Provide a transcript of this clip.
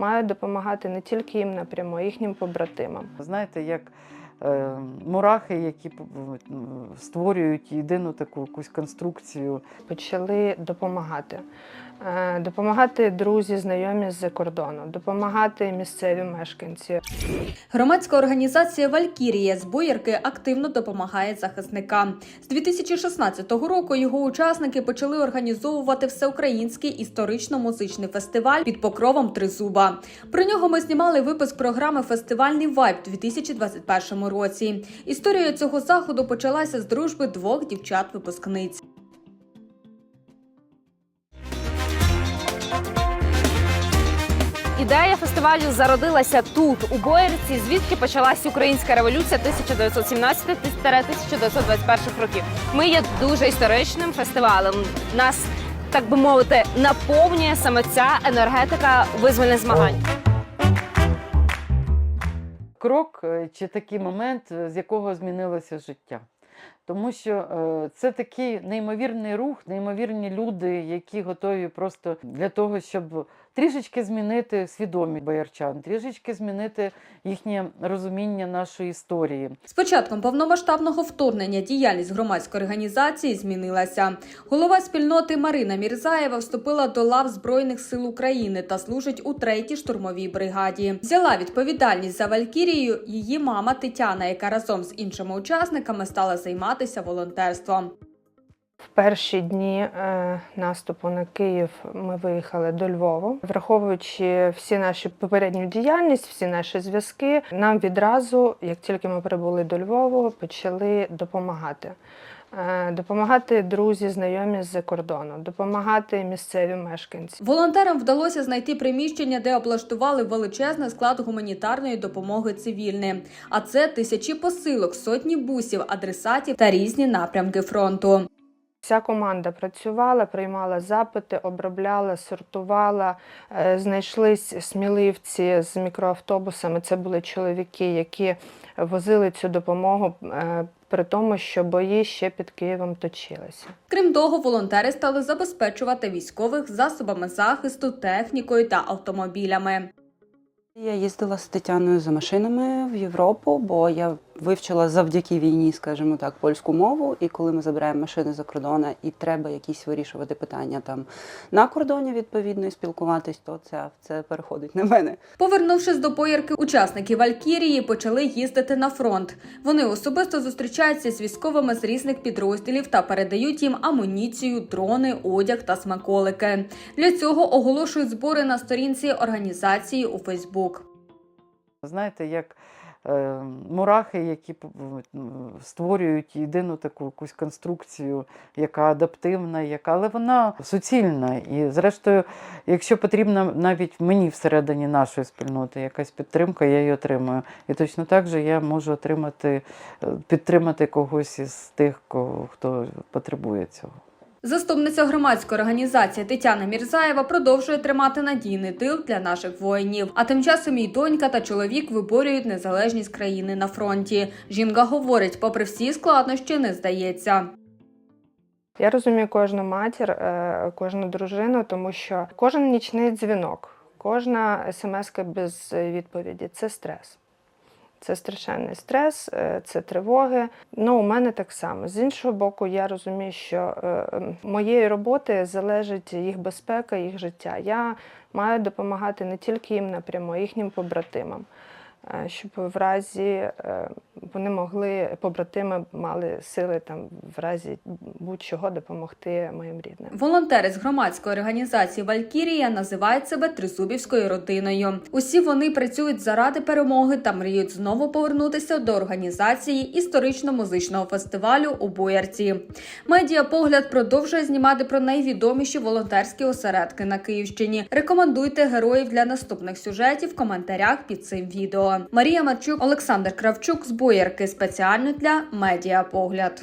мають допомагати не тільки їм напряму, а їхнім побратимам. Знаєте, як мурахи, які створюють єдину таку якусь конструкцію. Почали допомагати. Е, Допомагати друзі, знайомі з-за кордону, допомагати місцеві мешканці. Громадська організація Валькірія з Боярки активно допомагає захисникам. З 2016 року його учасники почали організовувати всеукраїнський історично-музичний фестиваль під покровом Тризуба. Про нього ми знімали випуск програми Фестивальний вайб у 2021 році. Історія цього заходу почалася з дружби двох дівчат-випускниць. Ідея фестивалю зародилася тут, у Боярці, звідки почалась українська революція 1917-1921 років. Ми є дуже історичним фестивалем. Нас, так би мовити, наповнює саме ця енергетика визвольних змагань. Крок е, чи такий момент, е, з якого змінилося життя. Тому що е, це такий неймовірний рух, неймовірні люди, які готові просто для того, щоб трішечки змінити свідомість боярчан, трішечки змінити їхнє розуміння нашої історії. З початком повномасштабного вторгнення діяльність громадської організації змінилася. Голова спільноти Марина Мірзаєва вступила до лав Збройних сил України та служить у третій штурмовій бригаді. Взяла відповідальність за Валькірію її мама Тетяна, яка разом з іншими учасниками стала займатися волонтерством. В перші дні е, наступу на Київ ми виїхали до Львова, враховуючи всі наші попередню діяльність, всі наші зв'язки. Нам відразу, як тільки ми прибули до Львова, почали допомагати. Е, Допомагати друзі, знайомі з-за кордону, допомагати місцеві мешканці. Волонтерам вдалося знайти приміщення, де облаштували величезний склад гуманітарної допомоги цивільним. А це тисячі посилок, сотні бусів, адресатів та різні напрямки фронту. Вся команда працювала, приймала запити, обробляла, сортувала. Е, Знайшлись сміливці з мікроавтобусами. Це були чоловіки, які возили цю допомогу, е, при тому, що бої ще під Києвом точилися. Крім того, волонтери стали забезпечувати військових засобами захисту, технікою та автомобілями. Я їздила з Тетяною за машинами в Європу, бо я вивчила завдяки війні, скажімо так, польську мову. І коли ми забираємо машини за кордону і треба якісь вирішувати питання там на кордоні, відповідно, і спілкуватись, то це, це переходить на мене. Повернувшись до поярки, учасники Валькірії почали їздити на фронт. Вони особисто зустрічаються з військовими з різних підрозділів та передають їм амуніцію, дрони, одяг та смаколики. Для цього оголошують збори на сторінці організації у Фейсбук. Знаєте, як мурахи, які створюють єдину таку якусь конструкцію, яка адаптивна, яка, але вона суцільна. І зрештою, якщо потрібна навіть мені всередині нашої спільноти якась підтримка, я її отримую. І точно так же я можу отримати, е, підтримати когось із тих, хто потребує цього. Заступниця громадської організації Тетяна Мірзаєва продовжує тримати надійний тил для наших воїнів. А тим часом її донька та чоловік виборюють незалежність країни на фронті. Жінка говорить, попри всі складнощі, не здається. Я розумію кожну матір, е, кожну дружину, тому що кожен нічний дзвінок, кожна смс без відповіді це стрес. Це страшенний стрес, е, це тривоги. Ну, у мене так само. З іншого боку, я розумію, що е, моєї роботи залежить їх безпека, їх життя. Я маю допомагати не тільки їм напряму, а їхнім побратимам, щоб в разі е, вони могли, побратими мали сили там в разі будь-чого допомогти моїм рідним. Волонтери з громадської організації Валькірія називають себе Тризубівською родиною. Усі вони працюють заради перемоги та мріють знову повернутися до організації історично-музичного фестивалю у Боярці. Медіапогляд продовжує знімати про найвідоміші волонтерські осередки на Київщині. Рекомендуйте героїв для наступних сюжетів в коментарях під цим відео. Марія Марчук, Олександр Кравчук з Боярки спеціально для Медіапогляд.